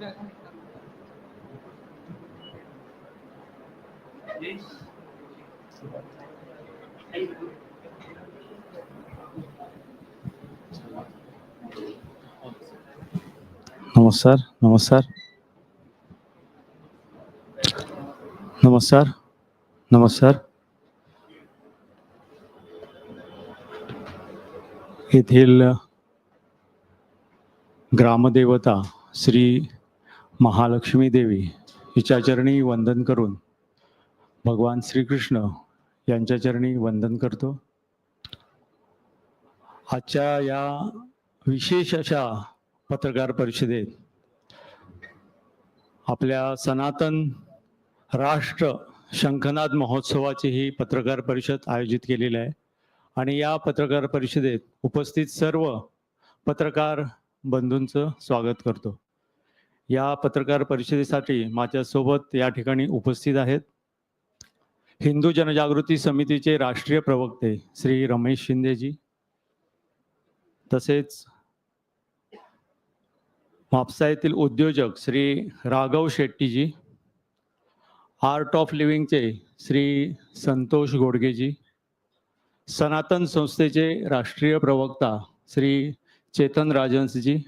नमस्कार नमस्कार. नमस्कार नमस्कार. येथील ग्रामदेवता श्री महालक्ष्मी देवी हिच्या चरणी वंदन करून भगवान श्रीकृष्ण यांच्या चरणी वंदन करतो. आजच्या या विशेष अशा पत्रकार परिषदेत आपल्या सनातन राष्ट्र शंखनाद महोत्सवाची ही पत्रकार परिषद आयोजित केलेली आहे. आणि या पत्रकार परिषदेत उपस्थित सर्व पत्रकार बंधूंचं स्वागत करतो. या पत्रकार परिषदेसाठी माझ्यासोबत या ठिकाणी उपस्थित आहेत. हिंदू जनजागृती समितीचे राष्ट्रीय प्रवक्ते श्री रमेश शिंदेजी. तसेच म्हापसा येथील उद्योजक श्री राघव शेट्टीजी. आर्ट ऑफ लिव्हिंगचे श्री संतोष गोडगेजी. सनातन संस्थेचे राष्ट्रीय प्रवक्ता श्री चेतन राजन्सजी.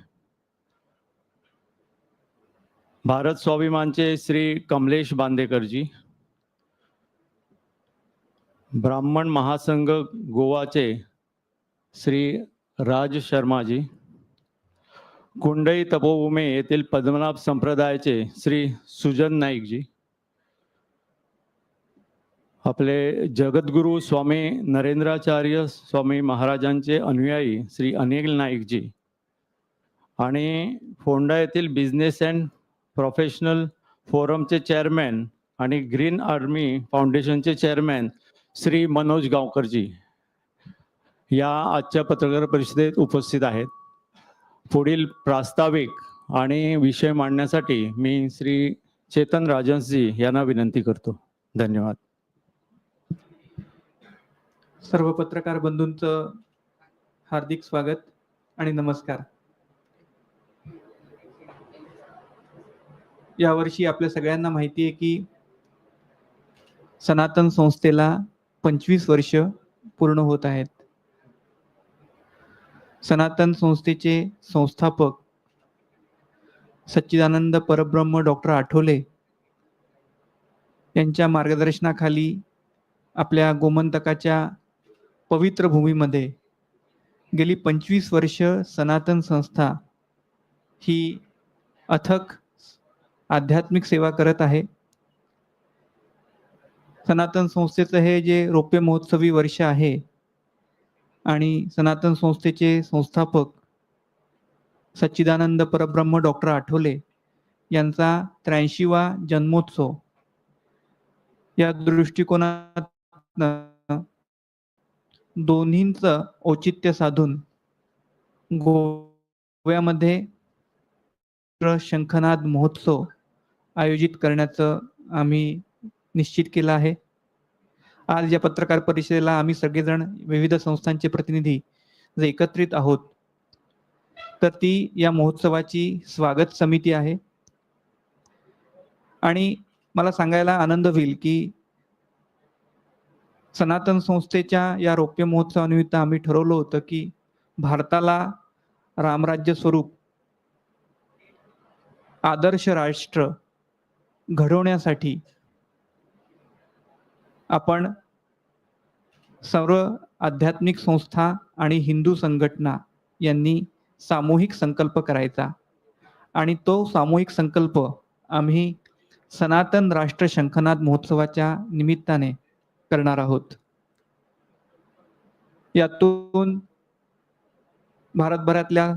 भारत स्वाभिमानचे श्री कमलेश बांदेकरजी ब्राह्मण महासंघ गोवाचे श्री राज शर्माजी कुंडई तपोभूमी येथील पद्मनाभ संप्रदायाचे श्री सुजन नाईकजी आपले जगद्गुरु स्वामी नरेंद्राचार्य स्वामी महाराजांचे अनुयायी श्री अनिल नाईकजी आणि फोंडा येथील बिझनेस अँड प्रोफेशनल फोरमचे चेअरमॅन आणि ग्रीन आर्मी फाउंडेशनचे चेअरमॅन श्री मनोज गावकरजी या आजच्या पत्रकार परिषदेत उपस्थित आहेत. पुढील प्रास्ताविक आणि विषय मांडण्यासाठी मी श्री चेतन राजन्सजी यांना विनंती करतो. धन्यवाद. सर्व पत्रकार बंधूंचं हार्दिक स्वागत आणि नमस्कार. यावर्षी आपल्या सगळ्यांना माहिती आहे की सनातन संस्थेला पंचवीस वर्ष पूर्ण होत आहेत. सनातन संस्थेचे संस्थापक सच्चिदानंद परब्रह्म डॉक्टर आठवले यांच्या मार्गदर्शनाखाली आपल्या गोमंतकाच्या पवित्र भूमीमध्ये गेली पंचवीस वर्ष सनातन संस्था ही अथक आध्यात्मिक सेवा करत आहे. सनातन संस्थेचं हे जे रौप्य महोत्सवी वर्ष आहे आणि सनातन संस्थेचे संस्थापक सच्चिदानंद परब्रह्म डॉक्टर आठवले यांचा त्र्याऐंशीवा जन्मोत्सव या दृष्टिकोनात दोन्हींचं औचित्य साधून गोव्यामध्ये शंखनाद महोत्सव आयोजित करण्याचं आम्ही निश्चित केलं आहे. आज या पत्रकार परिषदेला आम्ही सगळेजण विविध संस्थांचे प्रतिनिधी जे एकत्रित आहोत तर ती या महोत्सवाची स्वागत समिती आहे. आणि मला सांगायला आनंद होईल की सनातन संस्थेच्या या रौप्य महोत्सवानिमित्त आम्ही ठरवलं होतं की भारताला रामराज्य स्वरूप आदर्श राष्ट्र घडवण्यासाठी आपण सर्व आध्यात्मिक संस्था आणि हिंदू संघटना यांनी सामूहिक संकल्प करायचा. आणि तो सामूहिक संकल्प आम्ही सनातन राष्ट्र शंखनाद महोत्सवाच्या निमित्ताने करणार आहोत. यातून भारतभरातल्या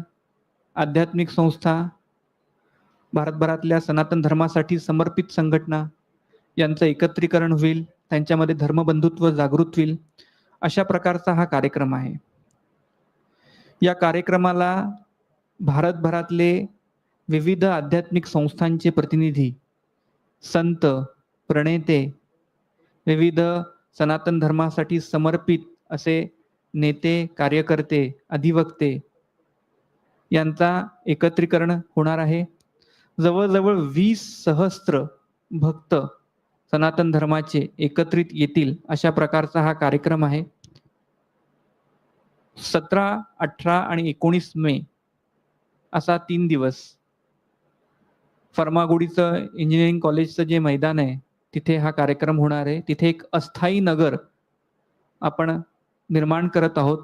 आध्यात्मिक संस्था भारतभरातल्या सनातन धर्मासाठी समर्पित संघटना यांचं एकत्रीकरण होईल त्यांच्यामध्ये धर्मबंधुत्व जागृत होईल अशा प्रकारचा हा कार्यक्रम आहे. या कार्यक्रमाला भारतभरातले विविध आध्यात्मिक संस्थांचे प्रतिनिधी संत प्रणेते विविध सनातन धर्मासाठी समर्पित असे नेते कार्यकर्ते अधिवक्ते यांचा एकत्रीकरण होणार आहे. जवळजवळ वीस सहस्त्र भक्त सनातन धर्माचे एकत्रित येतील अशा प्रकारचा हा कार्यक्रम आहे. सतरा अठरा आणि एकोणीस मे असा तीन दिवस. फर्मागुडीचं इंजिनिअरिंग कॉलेजचं जे मैदान आहे तिथे हा कार्यक्रम होणार आहे. तिथे एक अस्थायी नगर आपण निर्माण करत आहोत.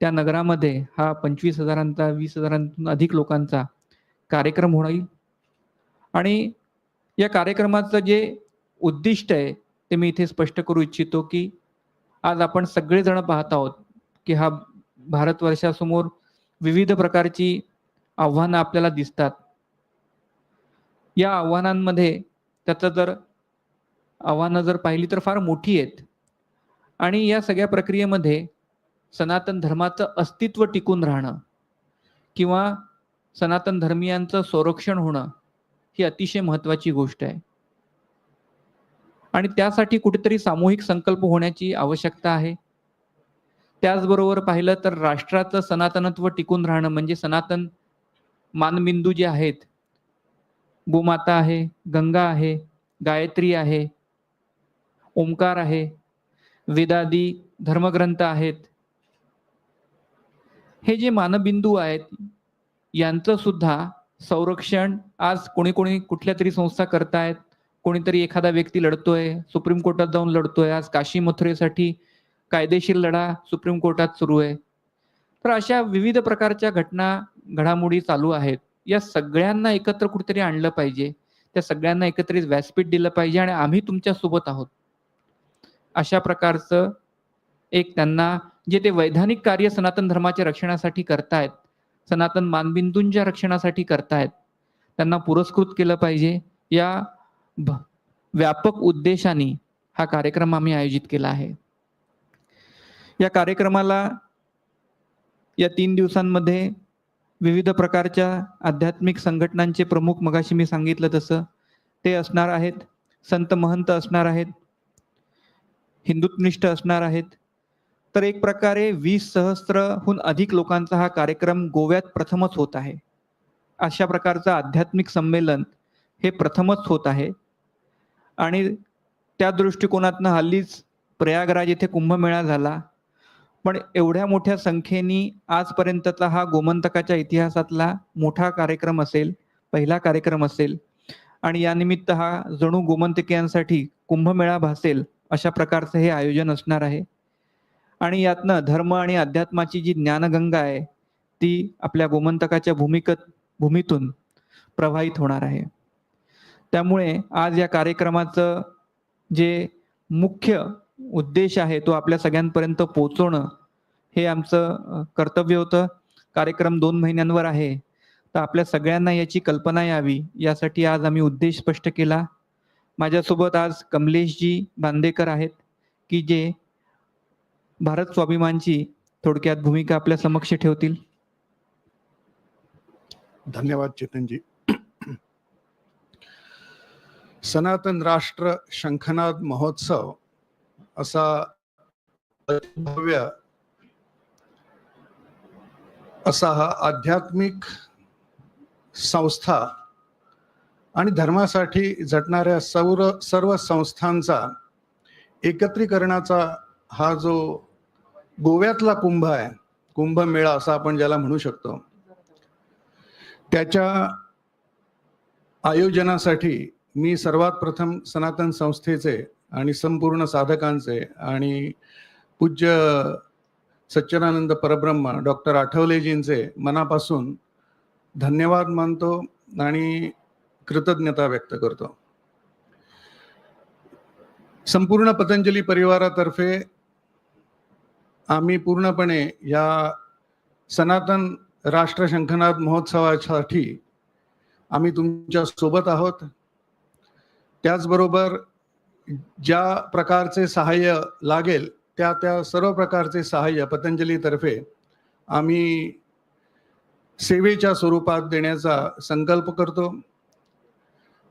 त्या नगरामध्ये हा पंचवीस हजारांचा वीस हजारांतून अधिक लोकांचा कार्यक्रम होईल. आणि या कार्यक्रमाचं जे उद्दिष्ट आहे ते मी इथे स्पष्ट करू इच्छितो की आज आपण सगळेजण पाहत आहोत की हा भारतवर्षासमोर विविध प्रकारची आव्हानं आपल्याला दिसतात. या आव्हानांमध्ये त्याचं जर आव्हानं जर पाहिली तर फार मोठी आहेत. आणि या सगळ्या प्रक्रियेमध्ये सनातन धर्माचं अस्तित्व टिकून राहणं किंवा सनातन धर्मियांचं संरक्षण होणं ही अतिशय महत्वाची गोष्ट आहे. आणि त्यासाठी कुठेतरी सामूहिक संकल्प होण्याची आवश्यकता आहे. त्याचबरोबर पाहिलं तर राष्ट्राचं सनातनत्व टिकून राहणं म्हणजे सनातन मानबिंदू जे आहेत गोमाता आहे गंगा आहे गायत्री आहे ओंकार आहे वेदादी धर्मग्रंथ आहेत. हे जे मानबिंदू आहेत यांचं सुद्धा संरक्षण. आज कोणी कोणी कुठल्या तरी संस्था करतायत. कोणीतरी एखादा व्यक्ती लढतोय. सुप्रीम कोर्टात जाऊन लढतोय. आज काशी मथुरेसाठी कायदेशीर लढा सुप्रीम कोर्टात सुरू आहे. तर अशा विविध प्रकारच्या घटना घडामोडी चालू आहेत. या सगळ्यांना एकत्र कुठेतरी आणलं पाहिजे. त्या सगळ्यांना एकत्रित व्यासपीठ दिलं पाहिजे आणि आम्ही तुमच्यासोबत आहोत. अशा प्रकारचं एक त्यांना जे ते वैधानिक कार्य सनातन धर्माच्या रक्षणासाठी करतायत सनातन मानबिंदूंच्या रक्षणासाठी करतायत. त्यांना पुरस्कृत केलं पाहिजे. या भ- व्यापक उद्देशाने हा कार्यक्रम आम्ही आयोजित केला आहे. या कार्यक्रमाला या तीन दिवसांमध्ये विविध प्रकारच्या आध्यात्मिक संघटनांचे प्रमुख मगाशी मी सांगितलं तसं ते असणार आहेत. संत महंत असणार आहेत. हिंदुत्वनिष्ठ असणार आहेत. तर एक प्रकारे वीस सहस्त्रहून अधिक लोकांचा हा कार्यक्रम गोव्यात प्रथमच होत आहे. अशा प्रकारचं आध्यात्मिक संमेलन हे प्रथमच होत आहे. आणि त्या दृष्टिकोनातनं हल्लीच प्रयागराज येथे कुंभमेळा झाला. पण एवढ्या मोठ्या संख्येने आजपर्यंतचा हा गोमंतकाच्या इतिहासातला मोठा कार्यक्रम असेल पहिला कार्यक्रम असेल आणि यानिमित्त हा जणू गोमंतकीयांसाठी कुंभमेळा भासेल अशा प्रकारचं हे आयोजन असणार आहे. आणि यातनं धर्म आणि अध्यात्माची जी ज्ञानगंगा आहे ती आपल्या गोमंतकाच्या भूमिकत भूमीतून प्रवाहित होणार आहे. त्यामुळे आज या कार्यक्रमाचं जे मुख्य उद्देश आहे तो आपल्या सगळ्यांपर्यंत पोचवणं हे आमचं कर्तव्य होतं. कार्यक्रम दोन महिन्यांवर आहे. तर आपल्या सगळ्यांना याची कल्पना यावी यासाठी आज आम्ही उद्देश स्पष्ट केला. माझ्यासोबत आज कमलेशजी बांदेकर आहेत की जे भारत स्वाभिमानची थोडक्यात भूमिका आपल्या समक्ष ठेवतील. धन्यवाद चेतनजी. सनातन राष्ट्र शंखनाद महोत्सव असा भव्य असा हा आध्यात्मिक संस्था आणि धर्मासाठी झटणाऱ्या सौर सर्व संस्थांचा एकत्रीकरणाचा हा जो गोव्यातला कुंभ आहे. कुंभमेळा असा आपण ज्याला म्हणू शकतो. त्याच्या आयोजनासाठी मी सर्वात प्रथम सनातन संस्थेचे आणि संपूर्ण साधकांचे आणि पूज्य सच्चिदानंद परब्रह्म डॉक्टर आठवलेजींचे मनापासून धन्यवाद मानतो आणि कृतज्ञता व्यक्त करतो. संपूर्ण पतंजली परिवारातर्फे आम्ही पूर्णपणे या सनातन राष्ट्र शंखनाद महोत्सवासाठी आम्ही तुमच्यासोबत आहोत. त्याचबरोबर ज्या प्रकारचे सहाय्य लागेल त्या त्या सर्व प्रकारचे सहाय्य पतंजलीतर्फे आम्ही सेवेच्या स्वरूपात देण्याचा संकल्प करतो.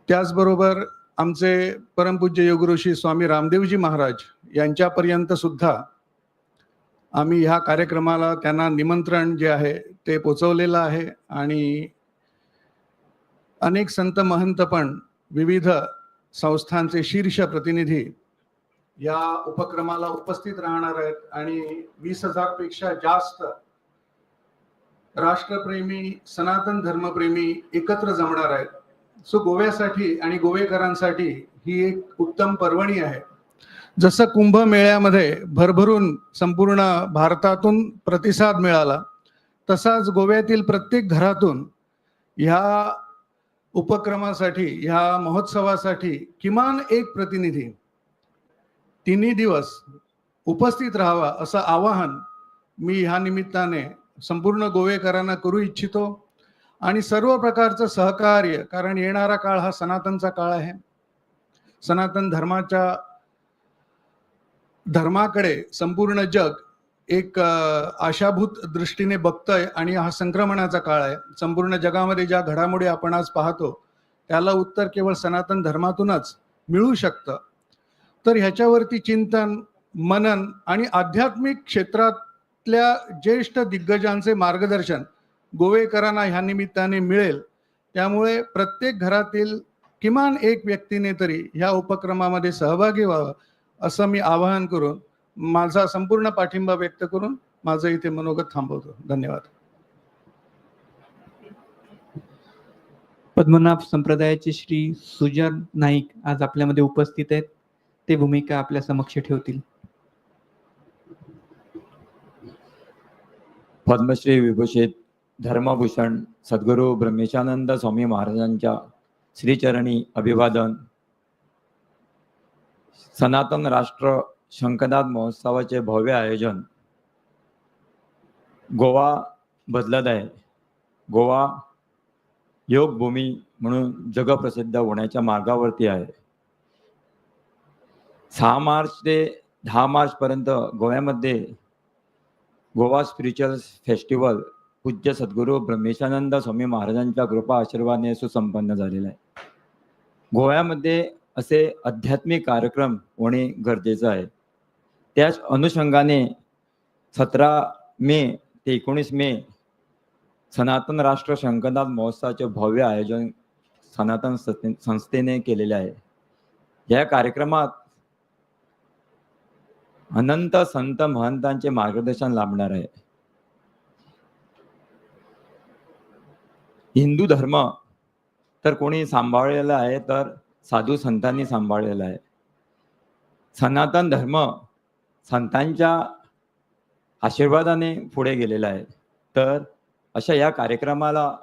त्याचबरोबर आमचे परमपूज्य योगऋषी स्वामी रामदेवजी महाराज यांच्यापर्यंत सुद्धा आम्ही ह्या कार्यक्रमाला त्यांना निमंत्रण जे आहे ते पोचवलेलं आहे आणि अनेक संत महंत पण विविध संस्थांचे शीर्ष प्रतिनिधी या उपक्रमाला उपस्थित राहणार आहेत आणि वीस हजारपेक्षा जास्त राष्ट्रप्रेमी सनातन धर्मप्रेमी एकत्र जमणार आहेत. सो गोव्यासाठी आणि गोवेकरांसाठी ही एक उत्तम पर्वणी आहे. जसं कुंभमेळ्यामध्ये भरभरून संपूर्ण भारतातून प्रतिसाद मिळाला तसाच गोव्यातील प्रत्येक घरातून ह्या उपक्रमासाठी ह्या महोत्सवासाठी किमान एक प्रतिनिधी तिन्ही दिवस उपस्थित राहावा असं आवाहन मी ह्या निमित्ताने संपूर्ण गोवेकरांना करू इच्छितो. आणि सर्व प्रकारचं सहकार्य कारण येणारा काळ हा सनातनचा काळ आहे. सनातन धर्माच्या धर्माकडे संपूर्ण जग एक आशाभूत दृष्टीने बघतंय आणि हा संक्रमणाचा काळ आहे. संपूर्ण जगामध्ये ज्या घडामोडी आपण आज पाहतो त्याला उत्तर केवळ सनातन धर्मातूनच मिळू शकतं. तर ह्याच्यावरती चिंतन मनन आणि आध्यात्मिक क्षेत्रातल्या ज्येष्ठ दिग्गजांचे मार्गदर्शन गोवेकरांना ह्या निमित्ताने मिळेल. त्यामुळे प्रत्येक घरातील किमान एक व्यक्तीने तरी ह्या उपक्रमामध्ये सहभागी व्हावं. असं मी आवाहन करून माझा संपूर्ण पाठिंबा व्यक्त करून माझं इथे मनोगत थांबवतो. धन्यवाद. पद्मनाभ संप्रदायाचे श्री सुजन नाईक आज आपल्यामध्ये उपस्थित आहेत. ते भूमिका आपल्या समक्ष ठेवतील. पद्मश्री विभूषित धर्मभूषण सद्गुरू ब्रह्मेशानंद स्वामी महाराजांच्या श्रीचरणी अभिवादन. सनातन राष्ट्र शंखनाद महोत्सवाचे भव्य आयोजन गोवा बदलत आहे. गोवा योगभूमी म्हणून जगप्रसिद्ध होण्याच्या मार्गावरती आहे. सहा मार्च ते दहा मार्चपर्यंत गोव्यामध्ये गोवा स्पिरिच्युअल फेस्टिवल पूज्य सद्गुरू ब्रह्मेशानंद स्वामी महाराजांच्या कृपा आशीर्वादाने सुसंपन्न झालेला आहे. गोव्यामध्ये असे आध्यात्मिक कार्यक्रम होणे गरजेचं आहे. त्याच अनुषंगाने सतरा मे ते एकोणीस मे सनातन राष्ट्र शंकरनाथ महोत्सवाचे भव्य आयोजन सनातन संस्थेने केलेले आहे. या कार्यक्रमात अनंत संत महंतांचे मार्गदर्शन लाभणार आहे. हिंदू धर्म तर कोणी सांभाळलेला आहे तर साधू संतांनी सांभाळलेला आहे. सनातन धर्म संतांच्या आशीर्वादाने पुढे गेलेला आहे. तर अशा या कार्यक्रमाला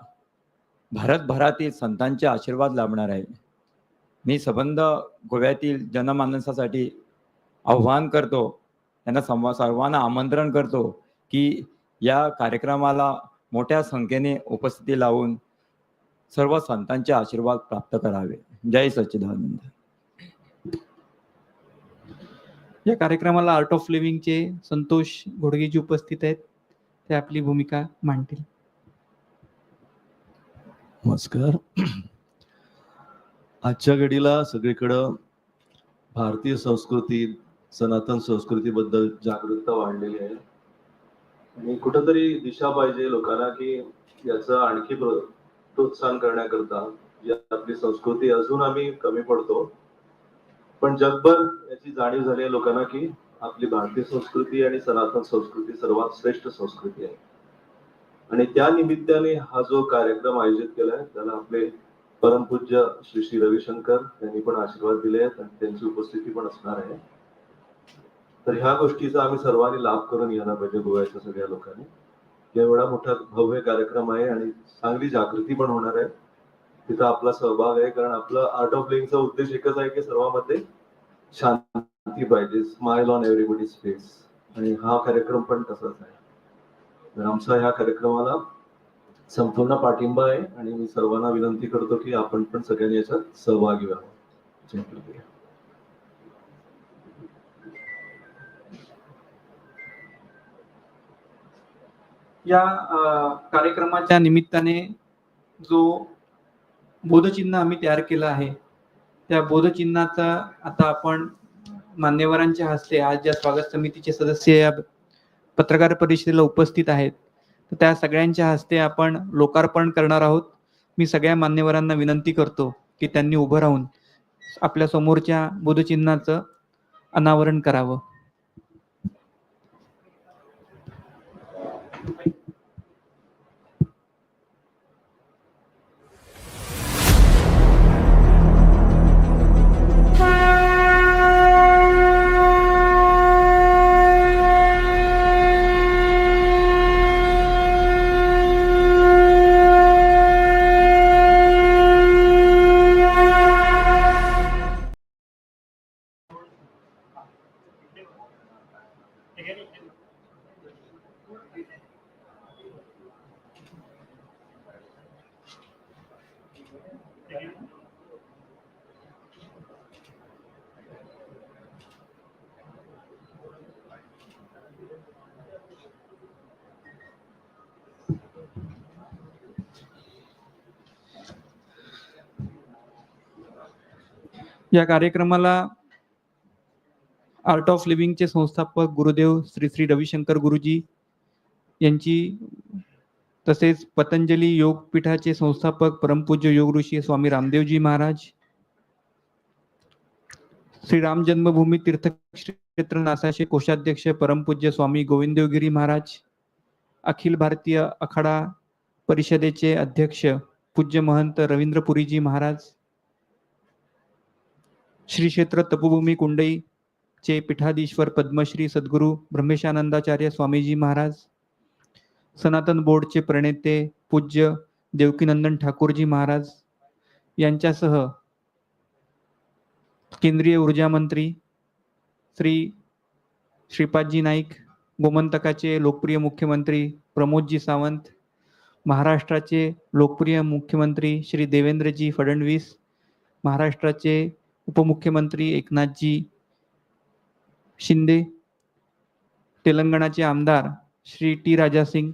भारतभरातील संतांचे आशीर्वाद लाभणार आहे. मी संबंध गोव्यातील जनमानसासाठी आव्हान करतो त्यांना संवा सर्वांना आमंत्रण करतो की या कार्यक्रमाला मोठ्या संख्येने उपस्थिती लावून सर्व संतांचे आशीर्वाद प्राप्त करावे. जय सच्चिदानंद. या कार्यक्रमाला आर्ट ऑफ लिव्हिंगचे संतोष घोडगेजी उपस्थित आहेत. ते आपली भूमिका मांडतील. नमस्कार. आजच्या घडीला सगळीकडं भारतीय संस्कृती सनातन संस्कृतीबद्दल जागरूकता वाढलेली आहे. आणि कुठंतरी दिशा पाहिजे लोकांना की याचं आणखी प्रोत्साहन करण्याकरता जी आपली संस्कृती अजून आम्ही कमी पडतो. पण जगभर याची जाणीव झाली आहे लोकांना की आपली भारतीय संस्कृती आणि सनातन संस्कृती सर्वात श्रेष्ठ संस्कृती आहे. आणि त्या निमित्ताने हा जो कार्यक्रम आयोजित केलाय त्याला आपले परमपूज्य श्री श्री रविशंकर यांनी पण आशीर्वाद दिले आहेत आणि त्यांची उपस्थिती पण असणार आहे. तर ह्या गोष्टीचा आम्ही सर्वांनी लाभ करून घ्यायला पाहिजे गोव्याच्या सगळ्या लोकांनी. एवढा मोठा भव्य कार्यक्रम आहे आणि चांगली जागृती पण होणार आहे. तिथं आपला सहभाग आहे. कारण आपलं आर्ट ऑफ लिव्हिंगचा उद्देश एकच आहे की सर्वांमध्ये शांती पाहिजे. स्माइल ऑन एव्हरीबडी फेस आणि हा कार्यक्रम पण तसाच आहे. तर आमचा ह्या कार्यक्रमाला संपूर्ण पाठिंबा आहे. आणि मी सर्वांना विनंती करतो की आपण पण सगळ्यांनी याच्यात सहभागी व्हावं. या कार्यक्रमाच्या निमित्ताने जो बोधचिन्ह आम्ही तयार केलं आहे. त्या बोधचिन्हाचा आता आपण मान्यवरांच्या हस्ते आज ज्या स्वागत समितीचे सदस्य या पत्रकार परिषदेला उपस्थित आहेत तर त्या सगळ्यांच्या हस्ते आपण लोकार्पण करणार आहोत. मी सगळ्या मान्यवरांना विनंती करतो की त्यांनी उभं राहून आपल्या समोरच्या बोधचिन्हाचं अनावरण करावं. या कार्यक्रमाला आर्ट ऑफ लिव्हिंगचे संस्थापक गुरुदेव श्री श्री रविशंकर गुरुजी यांची तसेच पतंजली योगपीठाचे संस्थापक परमपूज्य योग ऋषी स्वामी रामदेवजी महाराज श्री राम जन्मभूमी तीर्थक्षेत्र नासाचे कोषाध्यक्ष परमपूज्य स्वामी गोविंदेवगिरी महाराज अखिल भारतीय अखाडा परिषदेचे अध्यक्ष पूज्य महंत रवींद्रपुरीजी महाराज श्री क्षेत्र तपोभूमी कुंडई चे पीठाधीश्वर पद्मश्री सद्गुरू ब्रह्मेशानंदाचार्य स्वामीजी महाराज सनातन बोर्डचे प्रणेते पूज्य देवकीनंदन ठाकूरजी महाराज यांच्यासह केंद्रीय ऊर्जा मंत्री श्री श्रीपादजी नाईक गोमंतकाचे लोकप्रिय मुख्यमंत्री प्रमोदजी सावंत महाराष्ट्राचे लोकप्रिय मुख्यमंत्री श्री देवेंद्रजी फडणवीस महाराष्ट्राचे उपमुख्यमंत्री एकनाथजी शिंदे तेलंगणाचे आमदार श्री टी राजा सिंग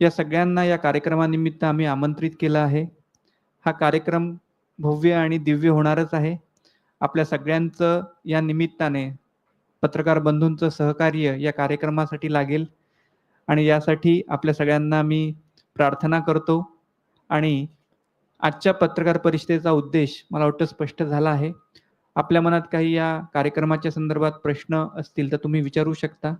या सगळ्यांना या कार्यक्रमानिमित्त आम्ही आमंत्रित केलं आहे. हा कार्यक्रम भव्य आणि दिव्य होणारच आहे. आपल्या सगळ्यांचं या निमित्ताने पत्रकार बंधूंचं सहकार्य या कार्यक्रमासाठी लागेल. आणि यासाठी आपल्या सगळ्यांना मी प्रार्थना करतो. आणि आजच्या पत्रकार परिषदेचा उद्देश मला वाटतं स्पष्ट झाला आहे. आपल्या मनात काही या कार्यक्रमाच्या संदर्भात प्रश्न असतील तर तुम्ही विचारू शकता.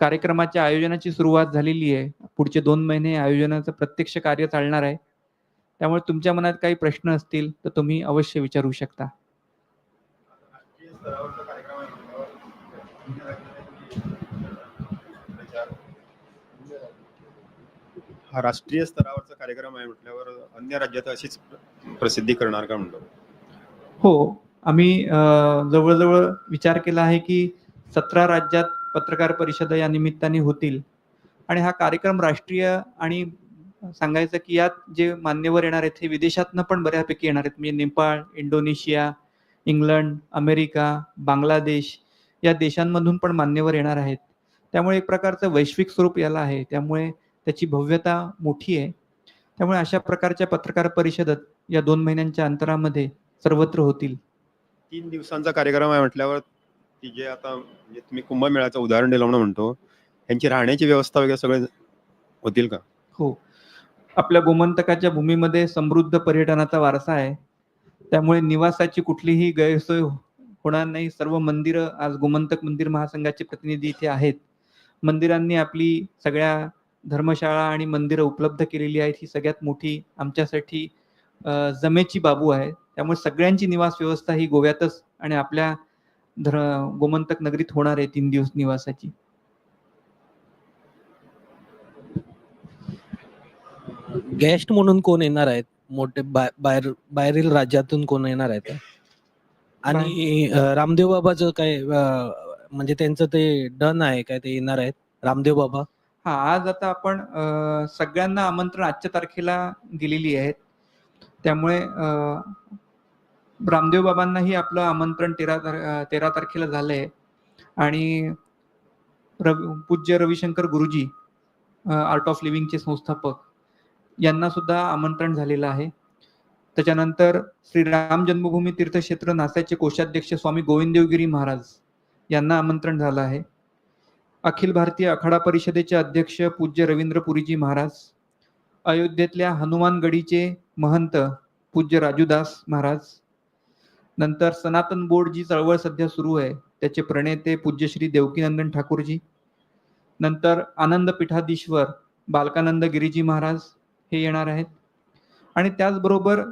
कार्यक्रमाच्या आयोजनाची सुरुवात झालेली आहे. पुढचे दोन महिने आयोजनाचं प्रत्यक्ष कार्य चालणार आहे. त्यामुळे तुमच्या मनात काही प्रश्न असतील तर तुम्ही अवश्य विचारू शकता. हा राष्ट्रीय स्तरावरचा कार्यक्रम आहे म्हटल्यावर अन्य राज्यात अशीच प्रसिद्धी करणार का म्हणतो हो आम्ही जवळजवळ विचार केला आहे की सतरा राज्यात पत्रकार परिषद या निमित्ताने होतील. आणि हा कार्यक्रम राष्ट्रीय आणि सांगायचं की यात जे मान्यवर येणार आहेत हे विदेशातनं पण बऱ्यापैकी येणार आहेत. म्हणजे Nepal Indonesia England America Bangladesh या देशांमधून पण मान्यवर येणार आहेत. त्यामुळे एक प्रकारचं वैश्विक स्वरूप याला आहे. त्यामुळे त्याची भव्यता मोठी आहे. त्यामुळे अशा प्रकारच्या पत्रकार परिषदत या दोन महिन्यांच्या अंतरामध्ये सर्वत्र होतील. तीन दिवसांचा कार्यक्रम आहे म्हटल्यावर ती जे आता म्हणजे तुम्ही कुंभमेळ्याचं उदाहरण दिलं म्हणून म्हणतो यांची राहण्याची व्यवस्था वगैरे सगळे होतील का? हो. आपल्या गोमंतकाच्या भूमीमध्ये समृद्ध पर्यटनाचा वारसा आहे. त्यामुळे निवासाची कुठलीही गैरसोय होणार नाही. सर्व मंदिरं आज गोमंतक मंदिर महासंघाचे प्रतिनिधी इथे आहेत. मंदिरांनी आपली सगळ्या धर्मशाळा आणि मंदिरं उपलब्ध केलेली आहेत. ही सगळ्यात मोठी आमच्यासाठी जमेची बाबू आहे. त्यामुळे सगळ्यांची निवास व्यवस्था ही गोव्यातच आणि आपल्या धर गोमंतक नगरीत होणार आहे तीन दिवस निवासाची. गेस्ट म्हणून कोण येणार आहेत? मोठे बाहेर बाहेरील राज्यातून कोण येणार आहेत? आणि रामदेव बाबाचं काय म्हणजे त्यांचं ते डन आहे काय? ते येणार आहेत? रामदेव बाबा? हा आज आता आपण सगळ्यांना आमंत्रण आजच्या तारखेला दिलेली आहेत. त्यामुळे रामदेव बाबांनाही आपलं आमंत्रण तेरा तार तेरा तारखेला झालंय. आणि रवि पूज्य रविशंकर गुरुजी आर्ट ऑफ लिव्हिंगचे संस्थापक यांना सुद्धा आमंत्रण झालेलं आहे. त्याच्यानंतर श्री राम जन्मभूमी तीर्थक्षेत्र नासाचे कोषाध्यक्ष स्वामी गोविंददेवगिरी महाराज यांना आमंत्रण झालं आहे. अखिल भारतीय अखाडा परिषदेचे अध्यक्ष पूज्य रवींद्र पुरीजी महाराज अयोध्येतल्या हनुमानगडीचे महंत पूज्य राजूदास महाराज नंतर सनातन बोर्ड जी चळवळ सध्या सुरू आहे त्याचे प्रणेते पूज्यश्री देवकीनंदन ठाकूरजी नंतर आनंद पीठाधीश्वर बालकानंद गिरीजी महाराज हे येणार आहेत. आणि त्याचबरोबर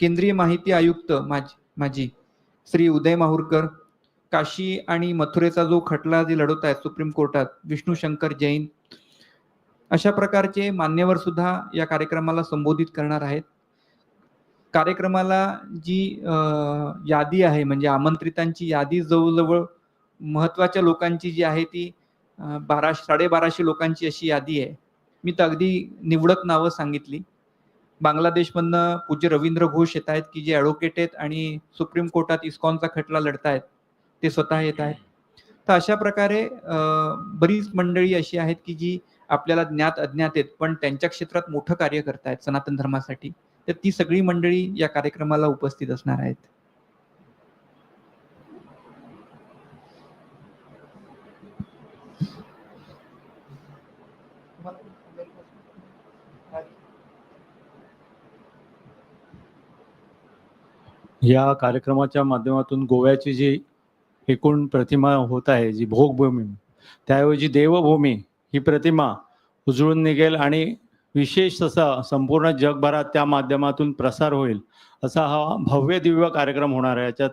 केंद्रीय माहिती आयुक्त माझी माझी श्री उदय माहूरकर काशी आणि मथुरेचा जो खटला जे लढवत आहेत सुप्रीम कोर्टात विष्णू शंकर जैन अशा प्रकारचे मान्यवर सुद्धा या कार्यक्रमाला संबोधित करणार आहेत. कार्यक्रमाला जी यादी आहे म्हणजे आमंत्रितांची यादी जवळजवळ महत्त्वाच्या लोकांची जी आहे ती अं, बाराशे साडेबाराशे लोकांची अशी यादी आहे. मी तर अगदी निवडक नावं सांगितली. बांगलादेशमधनं पूज्य रवींद्र घोष येत आहेत की जे ॲडव्होकेट आहेत आणि सुप्रीम कोर्टात इस्कॉनचा खटला लढतायत. ते स्वतः येत आहेत. तर अशा प्रकारे बरीच मंडळी अशी आहेत की जी आपल्याला ज्ञात अज्ञात आहेत पण त्यांच्या क्षेत्रात मोठं कार्य करतायत सनातन धर्मासाठी. तर ती सगळी मंडळी या कार्यक्रमाला उपस्थित असणार आहेत. या कार्यक्रमाच्या माध्यमातून गोव्याची जी एकूण प्रतिमा होत आहे जी भोगभूमी. त्याऐवजी देवभूमी ही प्रतिमा उजळून निघेल आणि विशेष असा संपूर्ण जगभरात त्या माध्यमातून प्रसार होईल असा हा भव्य दिव्य कार्यक्रम होणार आहे. याच्यात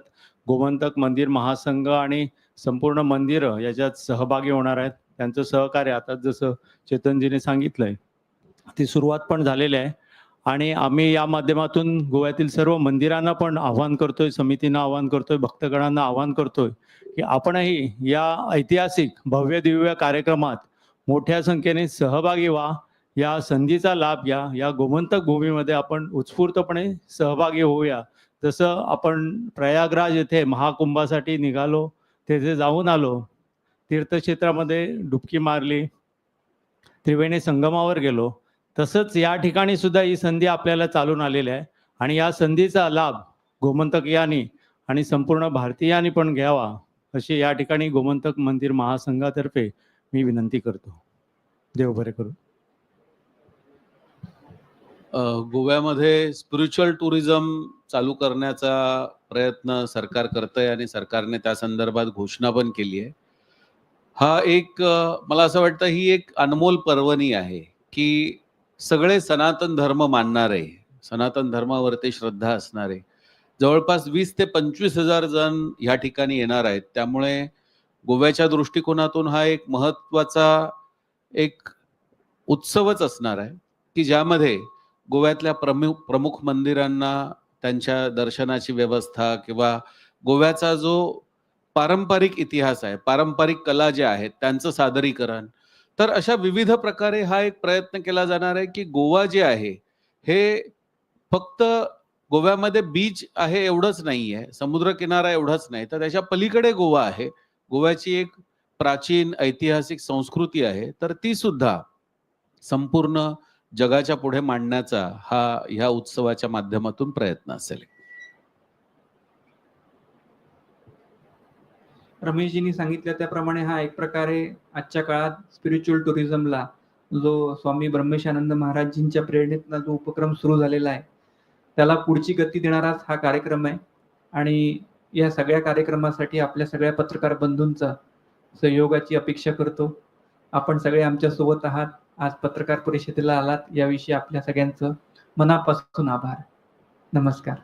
गोमंतक मंदिर महासंघ आणि संपूर्ण मंदिरं याच्यात सहभागी होणार आहेत. त्यांचं सहकार्य आता जसं चेतनजीने सांगितलंय ती सुरुवात पण झालेली आहे. आणि आम्ही या माध्यमातून गोव्यातील सर्व मंदिरांना पण आव्हान करतोय समितींना आव्हान करतोय भक्तगणांना आव्हान करतोय की आपणही या ऐतिहासिक भव्य दिव्य कार्यक्रमात मोठ्या संख्येने सहभागी व्हा. या संधीचा लाभ घ्या. या गोमंतक भूमीमध्ये आपण उत्स्फूर्तपणे सहभागी होऊया. जसं आपण प्रयागराज येथे महाकुंभासाठी निघालो तेथे जाऊन आलो तीर्थक्षेत्रामध्ये डुबकी मारली त्रिवेणी संगमावर गेलो तसंच या ठिकाणी सुद्धा ही संधी आपल्याला चालून आलेली आहे. आणि या संधीचा लाभ गोमंतकीयांनी आणि संपूर्ण भारतीयांनी पण घ्यावा अशी या ठिकाणी गोमंतक मंदिर महासंघातर्फे मी विनंती करतो. देव बरे करू गोव्यामध्ये स्पिरिच्युअल टुरिझम चालू करण्याचा प्रयत्न सरकार करतंय आणि सरकारने त्या संदर्भात घोषणा पण केली आहे. हा एक मला असं वाटतं ही एक अनमोल पर्वणी आहे की सगळे सनातन धर्म मानणारे सनातन धर्मावरती श्रद्धा असणारे जवळपास वीस ते पंचवीस हजार जण ह्या ठिकाणी येणार आहेत. त्यामुळे गोव्याच्या दृष्टिकोनातून हा एक महत्त्वाचा एक उत्सवच असणार आहे की ज्यामध्ये गोव्यातल्या प्रमुख प्रमुख मंदिरांना त्यांच्या दर्शनाची व्यवस्था किंवा गोव्याचा जो पारंपरिक इतिहास आहे पारंपरिक कला ज्या आहेत त्यांचं सादरीकरण तर अशा विविध प्रकारे हा एक प्रयत्न केला जाणार आहे की गोवा जे आहे हे फक्त गोव्यामध्ये बीच आहे एवढंच नाही आहे समुद्रकिनारा एवढंच नाही. तर त्याच्या पलीकडे गोवा आहे. गोव्याची एक प्राचीन ऐतिहासिक संस्कृती आहे. तर ती सुद्धा संपूर्ण जगाच्या पुढे मांडण्याचा हा ह्या उत्सवाच्या माध्यमातून प्रयत्न असेल. रमेशजींनी सांगितलं त्याप्रमाणे हा एक प्रकारे आजच्या काळात स्पिरिच्युअल टुरिझमला जो स्वामी ब्रह्मेशानंद महाराजजींच्या प्रेरणेतनं जो उपक्रम सुरू झालेला आहे त्याला पुढची गती देणाराच हा कार्यक्रम आहे. आणि या सगळ्या कार्यक्रमासाठी आपल्या सगळ्या पत्रकार बंधूंचा सहयोगाची अपेक्षा करतो. आपण सगळे आमच्यासोबत आहात. आज पत्रकार परिषदेला आलात. याविषयी आपल्या सगळ्यांचं मनापासून आभार. नमस्कार.